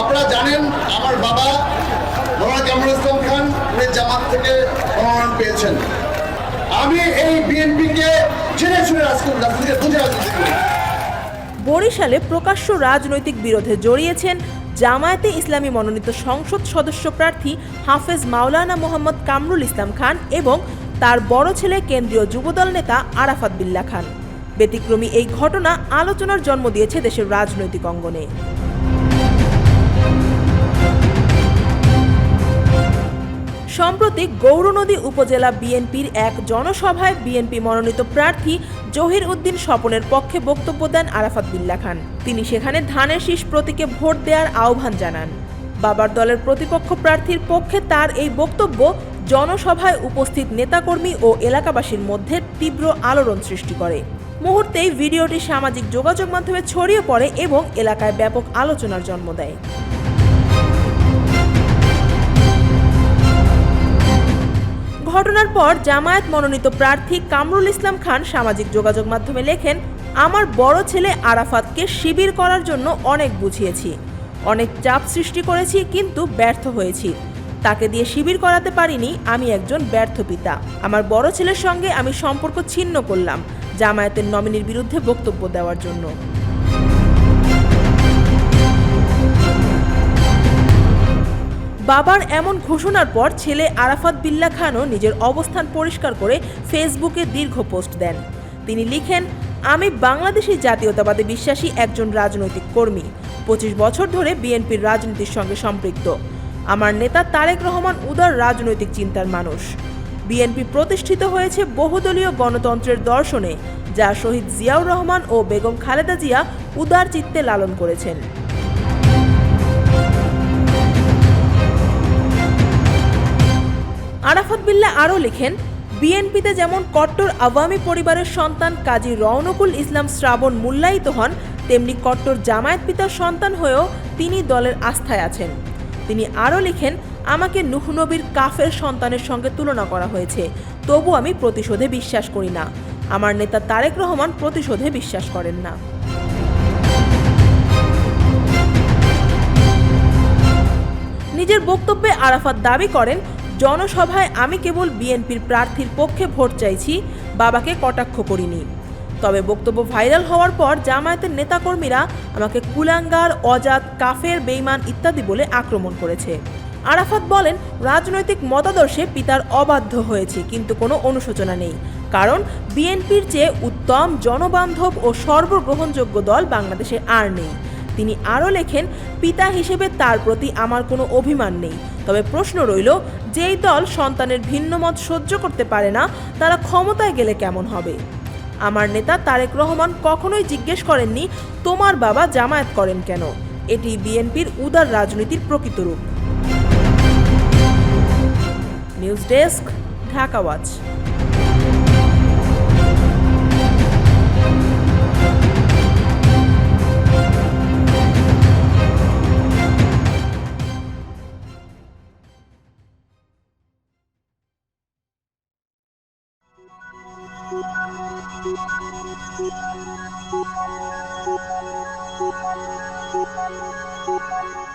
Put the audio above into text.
আপনারা জানেন আমার বাবা মোহাম্মদ কামরুল ইসলাম খান, উনি জামাত থেকে মনোনয়ন পেয়েছেন। আমি এই বিএনপিকে জেনে শুনে রাজনীতি রাজনীতি বুঝে রাজনীতি বরিশালে প্রকাশ্য রাজনৈতিক বিরোধে জড়িয়েছেন জামায়াতে ইসলামী মনোনীত সংসদ সদস্য প্রার্থী হাফেজ মাওলানা মোহাম্মদ কামরুল ইসলাম খান এবং তার বড় ছেলে কেন্দ্রীয় যুবদল নেতা আরাফাত বিল্লা খান। ব্যতিক্রমী এই ঘটনা আলোচনার জন্ম দিয়েছে দেশের রাজনৈতিক অঙ্গনে। সম্প্রতি গৌরনদী উপজেলা বিএনপির এক জনসভায় বিএনপি মনোনীত প্রার্থী জহির উদ্দিন স্বপনের পক্ষে বক্তব্য দেন আরাফাত বিল্লা খান। তিনি সেখানে ধানের শীষ প্রতীকে ভোট দেওয়ার আহ্বান জানান। বাবার দলের প্রতিপক্ষ প্রার্থীর পক্ষে তার এই বক্তব্য জনসভায় উপস্থিত নেতাকর্মী ও এলাকাবাসীর মধ্যে তীব্র আলোড়ন সৃষ্টি করে। মুহূর্তেই ভিডিওটি সামাজিক যোগাযোগ মাধ্যমে ছড়িয়ে পড়ে এবং এলাকায় ব্যাপক আলোচনার জন্ম দেয়। ঘটনার পর জামায়াত মনোনীত প্রার্থী কামরুল ইসলাম খান সামাজিক যোগাযোগ মাধ্যমে লেখেন, আমার বড় ছেলে আরাফাতকে শিবির করার জন্য অনেক বুঝিয়েছি। অনেক চাপ সৃষ্টি করেছি, কিন্তু ব্যর্থ হয়েছি। তাকে দিয়ে শিবির করাতে পারিনি, আমি একজন ব্যর্থ পিতা। আমার বড় ছেলের সঙ্গে আমি সম্পর্ক ছিন্ন করলাম জামায়াতের নমিনির বিরুদ্ধে বক্তব্য দেওয়ার জন্য। বাবার এমন ঘোষণার পর ছেলে আরাফাত বিল্লা খানও নিজের অবস্থান পরিষ্কার করে ফেসবুকে দীর্ঘ পোস্ট দেন। তিনি লিখেন, আমি বাংলাদেশি জাতীয়তাবাদে বিশ্বাসী একজন রাজনৈতিক কর্মী। পঁচিশ বছর ধরে বিএনপির রাজনীতির সঙ্গে সম্পৃক্ত। আমার নেতা তারেক রহমান উদার রাজনৈতিক চিন্তার মানুষ। বিএনপি প্রতিষ্ঠিত হয়েছে বহুদলীয় গণতন্ত্রের দর্শনে, যা শহীদ জিয়াউর রহমান ও বেগম খালেদা জিয়া উদার চিত্তে লালন করেছেন। বিল্লা আরও লিখেন, বিএনপিতে যেমন কট্টর আওয়ামী পরিবারের সন্তান কাজী রওনকুল ইসলাম শ্রাবণ মূল্যায়িত হন, তেমনি কট্টর জামায়াত পিতার সন্তান হয়েও তিনি দলের আস্থায় আছেন। তিনি আরও লিখেন, আমাকে নুহ নবীর কাফের সন্তানের সঙ্গে তুলনা করা হয়েছে, তবু আমি প্রতিশোধে বিশ্বাস করি না। আমার নেতা তারেক রহমান প্রতিশোধে বিশ্বাস করেন না। নিজের বক্তব্যে আরাফাত দাবি করেন জনসভায় আমি কেবল বিএনপির প্রার্থীর পক্ষে ভোট চাইছি, বাবাকে কটাক্ষ করিনি। তবে বক্তব্য ভাইরাল হওয়ার পর জামায়াতের নেতাকর্মীরা আমাকে কুলাঙ্গার, অজাত, কাফের বেইমান ইত্যাদি বলে আক্রমণ করেছে। আরাফাত বলেন, রাজনৈতিক মতাদর্শে পিতার অবাধ্য হয়েছে, কিন্তু কোনো অনুশোচনা নেই। কারণ বিএনপির চেয়ে উত্তম জনবান্ধব ও সর্বগ্রহণযোগ্য দল বাংলাদেশে আর নেই। তিনি আরও লেখেন, পিতা হিসেবে তার প্রতি আমার কোনো অভিমান নেই। তবে প্রশ্ন রইল, যেই দল সন্তানের ভিন্ন মত সহ্য করতে পারে না, তারা ক্ষমতায় গেলে কেমন হবে? আমার নেতা তারেক রহমান কখনোই জিজ্ঞেস করেননি, তোমার বাবা জামায়াত করেন কেন? এটি বিএনপির উদার রাজনীতির প্রকৃত রূপ। News desk, Dhaka watch. Thank you.